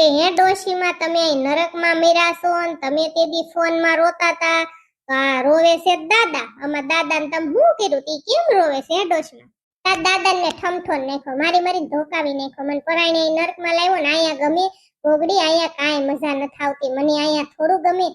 તે હે ડોશીમાં તમે નરકમાં મેરા છો તમે તે દી ફોનમાં રોતા હતા? રોવે છે દાદા. આમાં દાદાને તમે શું કર્યું? તી કેમ રોવે છે હે ડોશીમાં? તાર દાદાને ઠમઠો નાખ્યો. મારી મારી ધોકાવી નાખ્યો. મને પરાઈને નરકમાં લાવ્યો ને અહીંયા ગમે. ભોગડી અહીંયા કાંઈ મજા નથી આવતી. મને અહીંયા થોડું ગમે.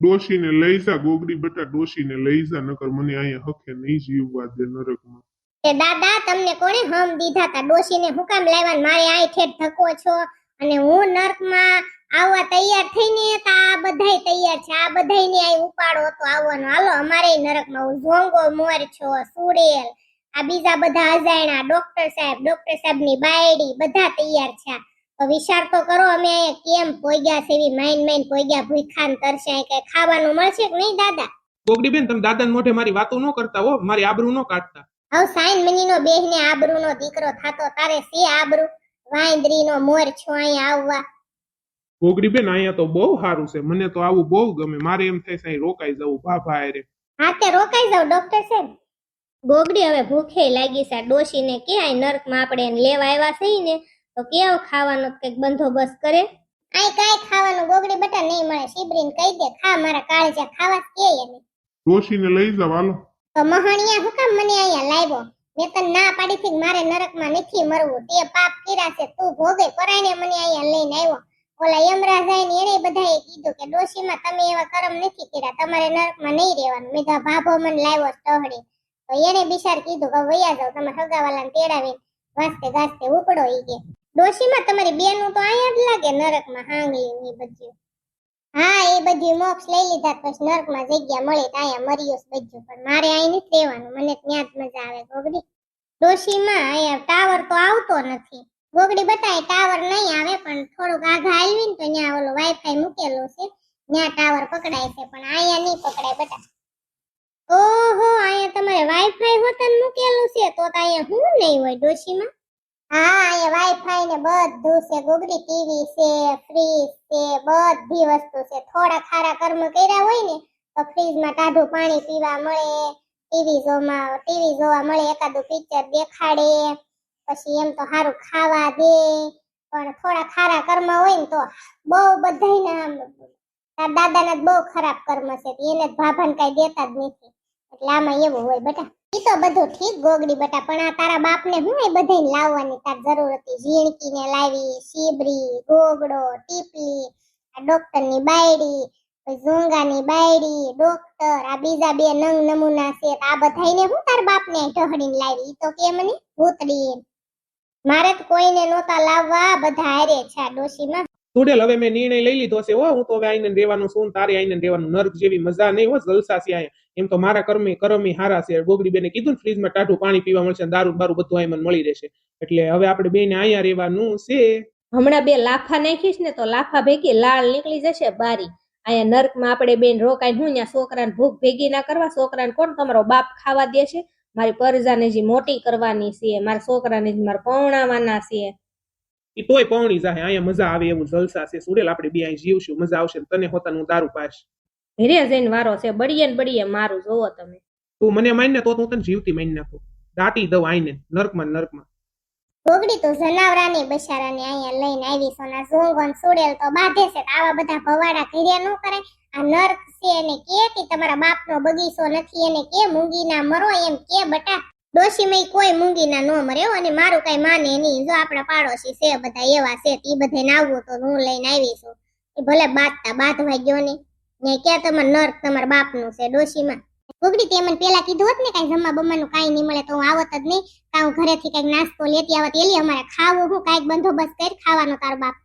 ડોશીને લઈ જા, ગોગડી બટા ડોશીને લઈ જા, નકર મને અહીંયા હકે નહીં જીવવા દે નરકમાં. તે દાદા, તમને કોણે હમ દીધા તા? ડોશીને હું કામ લાવ્યા મારે આઈ ઠેઠ ધક્કો છો? અને હું નર્કમાં આવવા તૈયાર થઈને તા, આ બધાય તૈયાર છે. આ બધાયને આઈ ઉપાડો હતો આવવાનો. હાલો અમારે નરકમાં ઝોંગો, મોર છો સુડેલ આ બીજા બધા અજાયણા ડોક્ટર સાહેબ, ડોક્ટર સાહેબની બાયડી બધા તૈયાર છે. તો વિચાર તો કરો, અમે કેમ પોગ્યા છે એવી માઇન માઇન પોગ્યા ભૂખાન કરશે કે ખાવાનું મળશે કે નહીં, દાદા? ગોગડી બેન તમે દાદાને મોઢે મારી વાતો ન કરતા હો. મારી આબરૂ ન કાઢતા. હવે સાઈન મનીનો બેહને આબરૂનો દીકરો થાતો તારે સી આબરૂ? વાંદરીનો મોર છો અહીં આવવા. ગોગડી બેન અહીંયા તો બહુ સારું છે. મને તો આવું બહુ ગમે. મારે એમ થાય છે રોકાઈ જવું ભાભા હારે. હા તે રોકાઈ જાવ ડોક્ટર સાહેબ. ગોગડી હવે ભૂખે લાગી છે ડોશીને કે આ નર્કમાં આપણે એને લેવા આવ્યા છે ને? તો કેવો ખાવાનો કંઈક બંદોબસ્ત કરે? આય કાઈ ખાવાનું ગોગડી બટા નહીં મળે. શિબરીને કહી દે ખા મારા કાળજા ખાવા કે એને? ડોશીને લઈ જા વાલો તો મહણિયા હું કામ મને અહીંયા લાવ્યો મેં તને ના પાડી થી મારે નરકમાં નથી મરવું. તે પાપ કર્યા છે. તું ભોગે પરાઈને મને અહીંયા લઈને આવ્યો. ઓલા યમરાજ ને એને બધાએ કીધું કે ડોશીમાં તમે એવા કર્મ નથી કર્યા. તમારે નરકમાં નહીં રહેવાનું. મેં કીધું, ભાભો મને લાવ્યો ટહડી તો એને બિચાર કીધું કે વૈયા જાવ તમે હગાવાલાને તેડાવી વાસ્તે ગાસ્તે ઉપડો ઈ કે. ડોશીમાં તમારી બેનું તો અહીંયા જ લાગે નરકમાં હાંગલી ની બધી. હા, એ બધી મોક્ષ લઈ લીધા પછી નરકમાં જગ્યા મળે ત્યાં મર્યું બધું. પણ મારે અહીં નથી રહેવાનું, મને ત્યાં જ મજા આવે ગોગડી. ડોશીમાં અહીંયા ટાવર તો આવતો નથી. ગોગડી બતાય ટાવર નહીં આવે, પણ થોડુંક આઘા આવીને તો ત્યાં ઓલો વાઈફાઈ મૂકેલું છે. ત્યાં ટાવર પકડાય છે, પણ અહીંયા નહીં પકડાય બટા. ઓહો, અહીંયા તમારે વાઈફાઈ હોતન મૂકેલું છે, તો તો અહીંયા હું નહીં હોય ડોશીમાં? હા અહીંયા વાઈફાઈ ને બધું છે ગોગડી ટીવી છે ફ્રીજ છે, બધી વસ્તુ છે. થોડા ખારા કર્મ કર્યા હોય ને, તો ફ્રીજમાં ટાઢું પાણી પીવા મળે, ટીવી જોવા ટીવી જોવા મળે, એકાદું પિક્ચર દેખાડે, પછી એમ તો સારું ખાવા દે. પણ થોડા ખારા કર્મ હોય ને, તો બહુ બધાયના તાર દાદાના બહુ ખરાબ કર્મ છે, એને જ ભાભાને કઈ દેતા જ નથી. એટલે આમાં એવું હોય, બેટા તો બધું ઠીક, ગોગડી બટા. પણ આ તારા બાપને હું એ બધાને લાવવાની? તાર જરૂર હતી. ઝીણકીને લાવી સીબરી ગોગડો, ટીપલી, આ ડોક્ટરની બાયડી ઝુંગાની બાયડી, ડોક્ટર, આ બીજા બે નંગ નમૂના છે. આ બધાયને હું તાર બાપને ઢહડીને લાવી? તો કે મને ભૂતડી મારે તો કોઈને નહોતા લાવવા બધા હારે છે આ ડોશીમાં. સુડેલ હવે મેં નિર્ણય લઈ લીધો છે, હો તો હવે આઈને રહેવાનું છું તારે આઈને રહેવાનું. નર્ક જેવી મજા નહીં હો, જલસા છે એમ તો મારા કર્મી કરમી હારા છે. ગોગડી બેને કીધું ને ફ્રીજમાં ટાઢું પાણી પીવા મળશે દારૂ બારું બધું અહીં મને મળી રહેશે. એટલે હવે આપણે બેને અહીંયા રહેવાનું છે. હમણાં બે લાફા નાખીશ ને તો લાફા ભેગી લાળ નીકળી જશે બારી. અહીંયા નર્કમાં આપણે બેન રોકાઈ હું ત્યાં છોકરાને ભૂખ ભેગી ના કરવા, છોકરાને કોણ તમારો બાપ ખાવા દે છે? મારી પરજાને જે મોટી કરવાની છે, મારા છોકરાને જે મારે પૌણાવાના છે. એ તોય પૌણી જાહે અહીંયા મજા આવે એવું જલસા છે સુડેલ આપણે બે અહીં જીવશું મજા આવશે તને હોતાનું દારૂ પાશ ઘરે જઈને વારો છે બળીએ ને બળીએ મારું જોવો તમે. તું મને માન ને તો હું તને જીવતી માન નાખું. દાટી દઉં આઈને નર્કમાં ને નર્કમાં. ગોગડી તો જનાવરાની બશારાની અહીંયા લઈને આવી સોના ના સુડેલ તો બાંધે છે આવા બધા ભવાડા ઘર્યા ન કરે આ નર્ક છે એને કે કે તમારા બાપનો બગીચો નથી એને કે મૂંગીના મરો એમ કે બટા ડોશીમાં કોઈ મૂંગીના નો મરે હો, અને મારું કઈ માને નહીં. જો આપણા પાડોશી છે બધા એવા છે ઈ બધે આવવું તો હું લઈને આવી છું. એ ભલે બાંધતા બાંધવા ગયો ને ને ક્યાં તમારે નર્ક તમારા બાપનું છે ડોશીમાં? ગોગડી તે મને પેલા કીધું હોત ને કઈ જમવા બમવાનું કાંઈ નહીં મળે તો હું આવત જ નહીં. કાં હું ઘરેથી કંઈક નાસ્તો લેતી આવત એલી અમારે ખાવું હું કાંઈક બંદોબસ્ત કરી ખાવાનો તારો બાપ.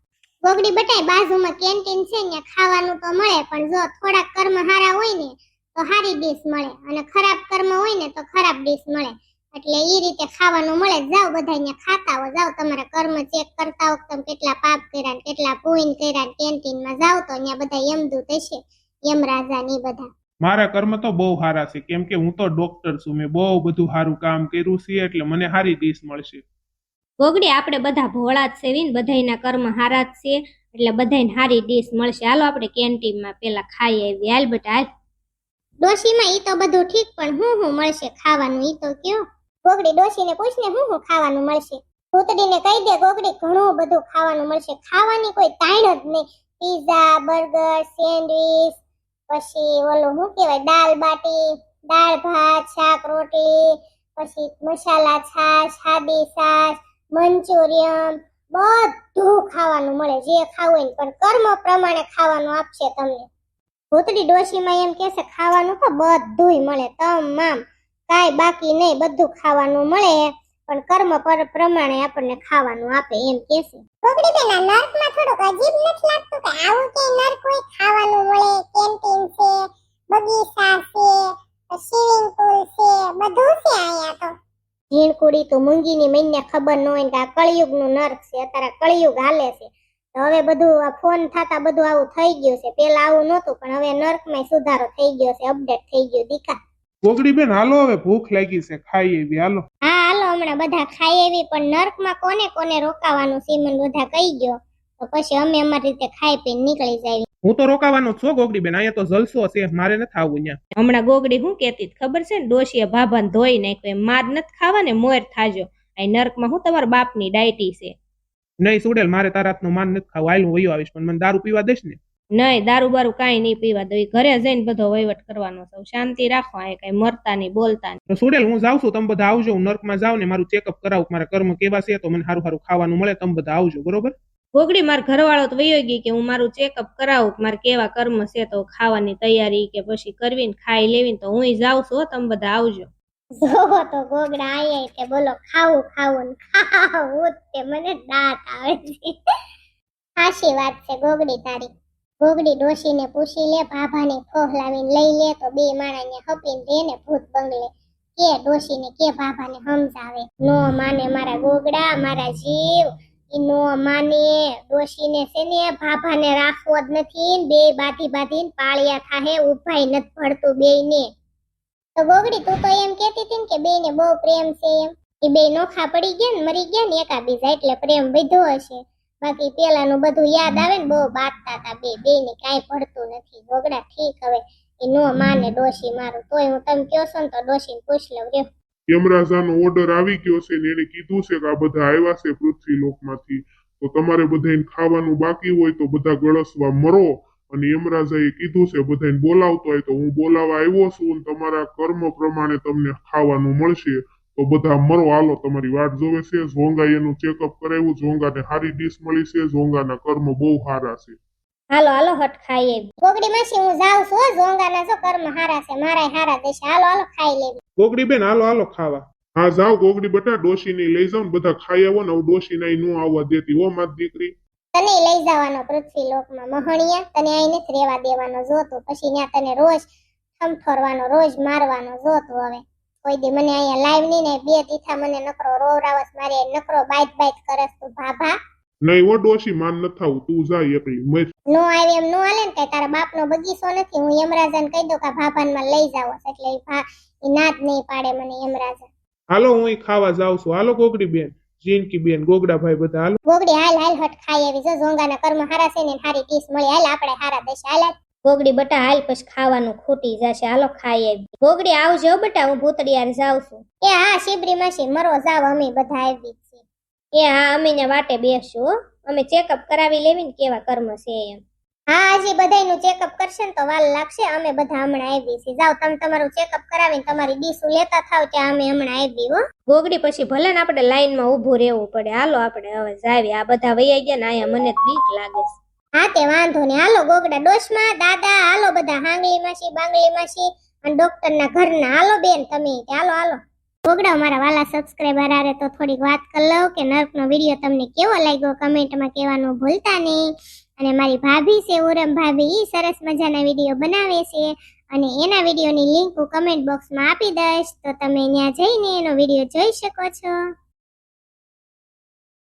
ગોગડી બટાય બાજુમાં કેન્ટીન છે ને ખાવાનું તો મળે પણ જો થોડાક કર્મ હારા હોય ને તો હારી ડીશ મળે અને ખરાબ કર્મ હોય ને તો ખરાબ ડીશ મળે. એટલે એ રીતે ખાવાનું મળે. જાઓ બધા અહીંયા ખાતા હો. જાઓ તમારા કર્મ ચેક કરતા હો તમે કેટલા પાપ કર્યા ને કેટલા પુણ્ય કર્યા ને કેન્ટીનમાં જાઓ તો અહીંયા બધા યમદૂત હશે. યમરાજા ને બધા. મારા કર્મ તો બહુ સારા છે. કેમ કે હું તો ડોક્ટર છું. મેં બહુ બધું સારું કામ કર્યું છે એટલે મને સારી ડીશ મળશે. ગોગડી આપણે બધા ભોળા જ સેવીને બધાયના કર્મ હારા જ છે. એટલે બધાને હારી ડીશ મળશે. હાલો આપણે કેન્ટીનમાં પેલા ખાઈ આવી હાલ બેટા હાલ. ડોશીમાં ઈ તો બધું ઠીક પણ હું હું મળશે ખાવાનું? ઈ તો કયો. ગોગડી ડોશીને પૂછને હું હું ખાવાનું મળશે? ભૂતડીને કહી દે ગોગડી, ઘણું બધું ખાવાનું મળશે. ખાવાની કોઈ તાણ જ નહીં. પીઝા, બર્ગર, સેન્ડવીચ, પછી ઓલું શું કહેવાય દાલ બાટી, દાળ ભાત, શાક રોટલી પછી મસાલા છાશ સાદી છાશ, મંચુરિયન, બધું ખાવાનું મળે. જે ખાવું હોય પણ કર્મ પ્રમાણે ખાવાનું આપશે તમને. ભૂતડી ડોશીમાં એમ કહેશે, ખાવાનું તો બધુંય મળે, તમામ. કાંઈ બાકી નહીં બધું ખાવાનું મળે. પણ કર્મ પર પ્રમાણે આપણને ખાવાનું આપે એમ કહેશે ગોગડી બેન આ નર્કમાં થોડુંક અજીબ નથી લાગતું કે આવું કે નર્ક હોય ખાવાનું મળે કેન્ટીન છે બગીચા છે સ્વિમિંગ પુલ છે બધું છે અહીંયા તો. ઝીણકુડી તો મૂંગીની મહિને ખબર ન હોય કે આ કળિયુગનું નર્ક છે અત્યારે કળિયુગ હાલે છે. તો હવે બધું આ ફોન થતા બધું આવું થઈ ગયું છે. પેલા આવું નહોતું પણ હવે નર્કમાં સુધારો થઈ ગયો છે અપડેટ થઈ ગયું દીકા. ગોગડી બેન હાલો હવે ભૂખ લાગી છે ખાઈ એવી હાલો. હા હાલો હમણાં બધા ખાઈ એવી પણ નર્કમાં કોને કોને રોકાવાનું સીમન બધા કહી ગયો તો પછી અમે અમારી રીતે ખાઈ પીને નીકળી જાય. હું તો રોકાવાનો છું ગોગડી બેન અહીંયા તો જલસો છે મારે નથી આવવું અહીંયા. હમણાં ગોગડી હું કેતી ખબર છે ને ડોશીએ ભાભાને ધોઈ નાખ્યો એમ માર નથી ખાવા ને મોર થાજો. આ નર્કમાં હું તમારા બાપની ડાયટી છે. નહીં સુડેલ મારે તારા હાથનું માન નથી ખાવું આયલું હું વયો આવીશ પણ મને દારૂ પીવા દેશ ને નહીં દારૂ બારૂ કાંઈ નહીં પીવા દો ઘરે જઈને બધો વહીવટ કરવાનો સૌ શાંતિ રાખો એ કઈ મરતા નહીં બોલતા નહીં સુડેલ હું જાઉં છું તમે બધા આવજો. હું નર્કમાં જાઉં ને મારું ચેકઅપ કરાવું મારા કર્મ કેવા છે તો મને સારું સારું ખાવાનું મળે તમે બધા આવજો બરોબર? ગોગડી માર ઘરવાળો તો વયો ગઈ કે હું મારું ચેકઅપ કરાવું મારે કેવા કર્મ છે તો ખાવાની તૈયારી કે પછી કરવી ને ખાઈ લેવી તો હું જાઉં છું હો, તમે બધા આવજો. જોવો તો ગોગડા આયા કે બોલો ખાવું ખાવું ખાવું તે મને દાંત આવે છે. સાચી વાત છે ગોગડી તારી. ગોગડી ડોસીને પૂછી લે ભાભાની ફોહ લાવીને લઈ લે તો બે માણાને હપીને દે ને ભૂત બંગલે. કે ડોશીને કે ભાભાને સમજાવે, નો માને મારા ગોગડા, મારા જીવ. ઈ નો માને. ડોશીને છે ને રાખવો જ નથી ને બે બાધી બાધીને પાળિયા થાહે ઉભાઈ નથી ભળતું બેયને. તો ગોગડી, તું તો એમ કહેતી હતી ને કે બેયને બહુ પ્રેમ છે એમ. એ બે નોખા પડી ગયા ને મરી ગયા ને એકાબીજા, એટલે પ્રેમ વધ્યો હશે. બાકી પેલાનું બધું યાદ આવે ને, બહુ બાટતા હતા બે બેયને કાંઈ પડતું નથી. ગોગડા ઠીક હવે એ નો માને ડોશી મારું, તોય હું તમે કહો છો ને, તો ડોશીને પૂછ લઉં, રહ્યો. યમરાજાનો ઓર્ડર આવી ગયો છે ને, એને કીધું છે કે આ બધા આવ્યા છે પૃથ્વી લોકમાંથી. તો તમારે બધાને ખાવાનું બાકી હોય તો બધા ગળસવા મરો. અને યમરાજાએ કીધું છે બધાને બોલાવતો હોય તો હું બોલાવા આવ્યો છું તમારા કર્મ પ્રમાણે તમને ખાવાનું મળશે. તો બધા મરો હાલો તમારી વાટ જોવે છે. ઝોંગા એનું ચેકઅપ કરાવ્યું. ઝોંગાને સારી ડીશ મળી છે. ઝોંગાના કર્મ બહુ સારા છે. હાલો હાલો હટ ખાઈ એવી ગોગડી માસી હું જાઉં છું ઝોંગાના જો કર્મ હારા છે મારા હારા દેશે. હાલો હાલો ખાઈ લેવી. ગોગડી બેન હાલો હાલો ખાવા. હા જાઓ ગોગડી બટા ડોશીને લઈ જાઓ ને બધા ખાઈ આવો ને હું ડોશીને અહીં ન આવવા દેતી હો મારી દીકરી. તને લઈ જવાનો પૃથ્વી લોકમાં મહણિયા તને અહીં નથી રહેવા દેવાનો જોતું પછી ત્યાં તને રોજ ઠમઠોરવાનો રોજ મારવાનો જોતું હવે. કોઈ દી મને અહીંયા લાઈવ નહીં ને બે દીઠા મને નકરો રોવરાવસ મારે નકરો બાઈટ બાઈટ કરસ તું ભાભા. નહીં હો ડોશી માન ન થાઉ તું જા એકલી મર નો આવે એમ નો હાલે ને કે તારા બાપનો બગીચો નથી હું યમરાજાને કહી દઉં કે ભાભાનમાં લઈ જાવ એટલે ભા એ નાત નહીં પાડે મને યમરાજા. હાલો હું ખાવા જાઉં છું. હાલો ગોગડી બેન જીનકી બેન ગોગડા ભાઈ બધા હાલો. ગોગડી હાલ હાલ હટ ખાઈ આવી જો ઝોંગાના કર્મ હારા છે ને હારી ડીશ મળી હાલ આપણે હારા દેશ હાલ. ગોગડી બટા હાલ પછી ખાવાનું ખૂટી જશે. હાલો ખાઈ ગોગડી, આવજો બટા, હું ભૂતડી જાઉં છું. એ હા, શિબરી માસી, મરો જાવ અમે બધા આવી છે એ હા અમે વાટે બેસું અમે ચેકઅપ કરાવી લેવી ને કેવા કર્મ છે એમ. હા, હજી બધાયનું ચેકઅપ કરશે ને તો વાલ લાગશે. અમે બધા હમણાં આવી છીએ. જાઓ, તમે તમારું ચેકઅપ કરાવીને તમારી ડીશું લેતા થાવ ત્યાં અમે હમણાં આવી હો. ગોગડી પછી ભલે ને આપણે લાઈનમાં ઊભું રહેવું પડે. હાલો, આપણે હવે જાવી આ બધા વૈયા ગયા ને, અહીંયા મને બીક લાગે છે. હા, તે વાંધો ને હાલો, ગોગડા ડોશમાં. દાદા, હાલો બધા હાંગલી માસી બાંગલી માસી અને ડોક્ટરના ઘરના. હાલો બેન, તમે હાલો હાલો. ગોગડા મારા વાલા સબસ્ક્રાઈબર આરે તો થોડીક વાત કરી લઉં કે નર્કનો વીડિયો તમને કેવો લાગ્યો? કમેન્ટમાં કહેવાનું ભૂલતા નહીં. અને મારી ભાભી છે, ઉરમ ભાભી, ઈ સરસ મજાના વીડિયો બનાવે છે. અને એના વિડીયોની લિંક હું કમેન્ટ બોક્સમાં આપી દઈશ. તો તમે ત્યાં જઈને એનો વીડિયો જોઈ શકો છો.